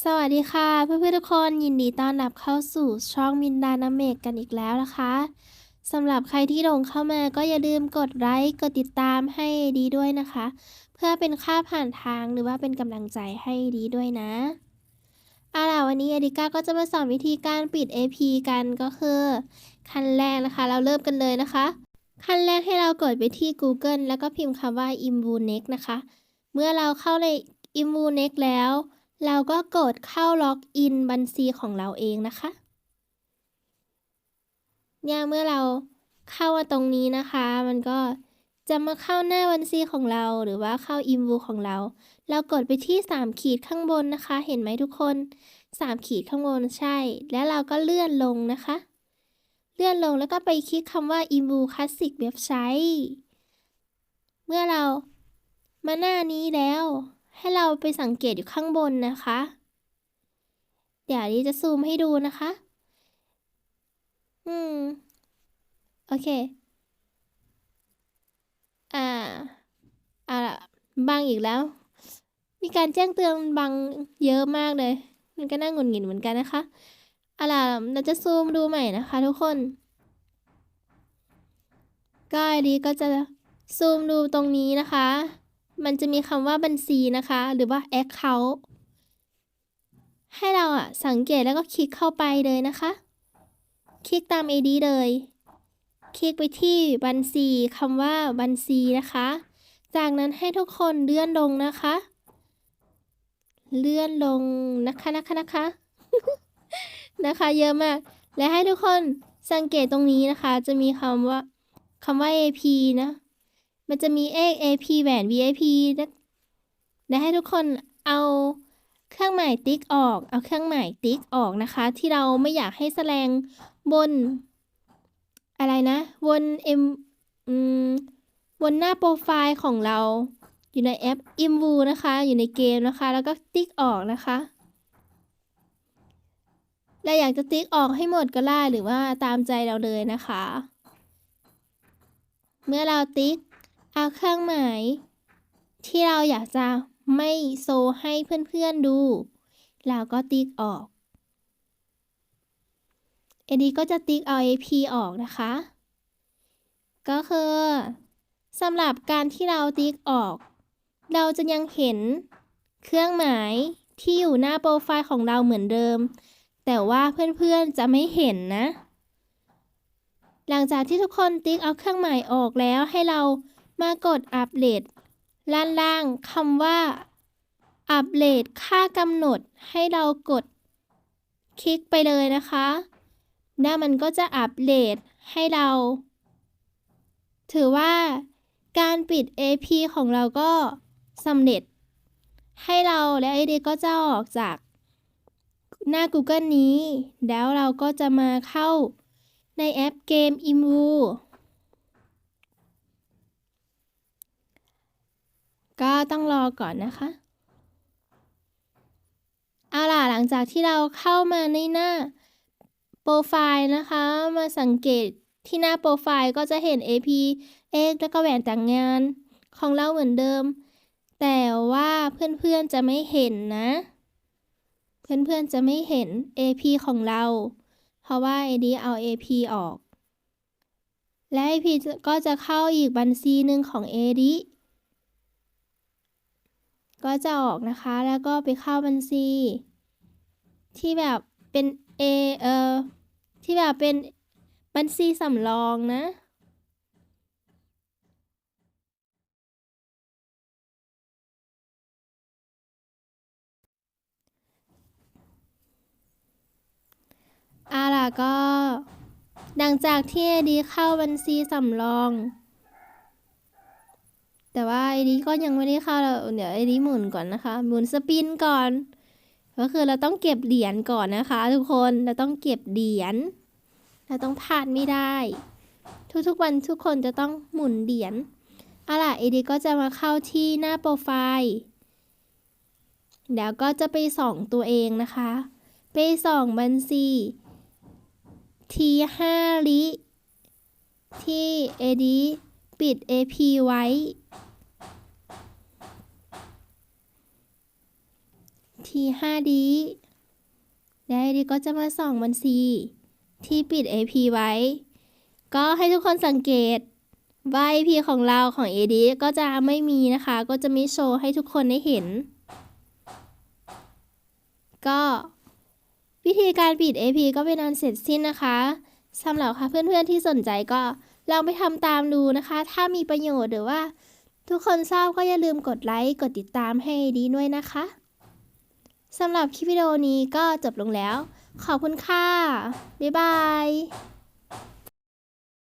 สวัสดีค่ะ เพื่อนๆทุกคนยินดีต้อนรับเข้าสู่ช่องมินดานาเมกกันอีกแล้วนะคะสำหรับใครที่ลงเข้ามาก็อย่าลืมกดไลค์กดติดตามให้ดีด้วยนะคะ เพื่อเป็นค่าผ่านทางหรือว่าเป็นกำลังใจให้ดีด้วยนะเอาล่ะวันนี้เอดิก้าก็จะมาสอนวิธีการปิด AP กันก็คือ ขั้นแรกนะคะ เราเริ่มกันเลยนะคะ ขั้นแรกให้เรากดไปที่ Google แล้วก็พิมพ์คำว่า i m v u n e x นะคะ เมื่อเราเข้าใน i m v u n e x แล้ว เราก็กดเข้าล็อกอินบัญชีของเราเองนะคะ เนี่ยเมื่อเราเข้ามาตรงนี้นะคะ มันก็จะมาเข้าหน้าบัญชีของเราหรือว่าเข้าอิมวูของเรา เรากดไปที่ 3 ขีดข้างบนนะคะ เห็นไหมทุกคน 3 ขีดข้างบนใช่ แล้วเราก็เลื่อนลงนะคะ เลื่อนลงแล้วก็ไปคลิกคำว่า i m v u Classic Website เมื่อเรามาหน้านี้แล้ว ให้เราไปสังเกตอยู่ข้างบนนะคะ เดี๋ยวนี้จะซูมให้ดูนะคะ อืม โอเค อ่าอ่าบังอีกแล้ว มีการแจ้งเตือนบังเยอะมากเลย มันก็น่าหงุดหงิดเหมือนกันนะคะอาล่ะเราจะซูมดูใหม่นะคะ ทุกคน ก็อันนี้ก็จะซูมดูตรงนี้นะคะ มันจะมีคำว่าบัญชีนะคะ หรือว่า account ให้เราอะสังเกตแล้วก็คลิกเข้าไปเลยนะคะ คลิกตาม ID เลย คลิกไปที่บัญชีคำว่าบัญชีนะคะ จากนั้นให้ทุกคนเลื่อนลงนะคะ เลื่อนลงนะคะนะคะนะคะนะคะเยอะมาก และให้ทุกคนสังเกตตรงนี้นะคะ จะมีคำว่าคำว่า AP นะ มันจะมีเอก AP แหวน VIP นะและให้ทุกคนเอาเครื่องหมายติ๊กออก เอาเครื่องหมายติ๊กออกนะคะ ที่เราไม่อยากให้แสดงบน อะไรนะ บนเอ็มอืมบนหน้าโปรไฟล์ของเราอยู่ในแอป i m v u นะคะ อยู่ในเกมนะคะ แล้วก็ติ๊กออกนะคะเราอยากจะติ๊กออกให้หมดก็ได้หรือว่าตามใจเราเลยนะคะ เมื่อเราติ๊ก เอาเครื่องหมาย ที่เราอยากจะไม่โซให้เพื่อนๆดูเราก็ติ๊กออก เอดีก็จะติ๊กเอา AP ออกนะคะ ก็คือสำหรับการที่เราติ๊กออก เราจะยังเห็นเครื่องหมายที่อยู่หน้าโปรไฟล์ของเราเหมือนเดิม แต่ว่าเพื่อนๆจะไม่เห็นนะ หลังจากที่ทุกคนติ๊กเอาเครื่องหมายออกแล้วให้เรา มากดอัปเดตล่านล่างคำว่า อัปเดตค่ากำหนดให้เรากด คลิกไปเลยนะคะแล้วมันก็จะอัปเดตให้เรา ถือว่าการปิด AP ของเราก็สำเร็จ ให้เราและ ID ก็จะออกจากหน้า Google นี้ แล้วเราก็จะมาเข้าในแอปเกม i m v u ก็ต้องรอก่อนนะคะ เอาล่ะหลังจากที่เราเข้ามาในหน้าโปรไฟล์นะคะ มาสังเกตที่หน้าโปรไฟล์ก็จะเห็น AP X แล้วก็แหวนแต่งงานของเราเหมือนเดิม แต่ว่าเพื่อนๆจะไม่เห็นนะ เพื่อนๆจะไม่เห็น AP ของเรา เพราะว่า AD เอา AP ออก และ AP ก็จะเข้าอีกบัญชีหนึ่งของ AD ก็จะออกนะคะ แล้วก็ไปเข้าบัญชี ที่แบบเป็น A เอ่อที่แบบเป็นบัญชีสำรองนะอาล่ะก็ หลังจากที่ดีเข้าบัญชีสำรอง แต่ว่าไอดีก็ยังไม่ได้เข้าเราเดี๋ยวไอดีหมุนก่อนนะคะหมุนสปินก่อน ก็คือเราต้องเก็บเหรียญก่อนนะคะ ทุกคนเราต้องเก็บเหรียญเราต้องพลาดไม่ได้ ทุกๆวันทุกคนจะต้องหมุนเหรียญเอาล่ะไอดีก็จะมาเข้าที่หน้าโปรไฟล์เดี๋ยวก็จะไปส่องตัวเองนะคะ ไปส่องบัญชีทีห้าลิที่เอดีปิด AP ไว้ ที่ 5D และดีก็จะมาส่องบัญชี ที่ปิด AP ไว้ ก็ให้ทุกคนสังเกตว่า AP ของเราของ AD ก็จะไม่มีนะคะ ก็จะไม่โชว์ให้ทุกคนได้เห็น ก็วิธีการปิด AP ก็เป็นอันเสร็จสิ้นนะคะสำหรับค่ะเพื่อนๆที่สนใจก็ลองไปทำตามดูนะคะ ถ้ามีประโยชน์หรือว่า ทุกคนชอบก็อย่าลืมกดไลค์ กดติดตามให้ดีด้วยนะคะ สำหรับคลิปวิดีโอนี้ก็จบลงแล้ว ขอบคุณค่ะ บ๊ายบาย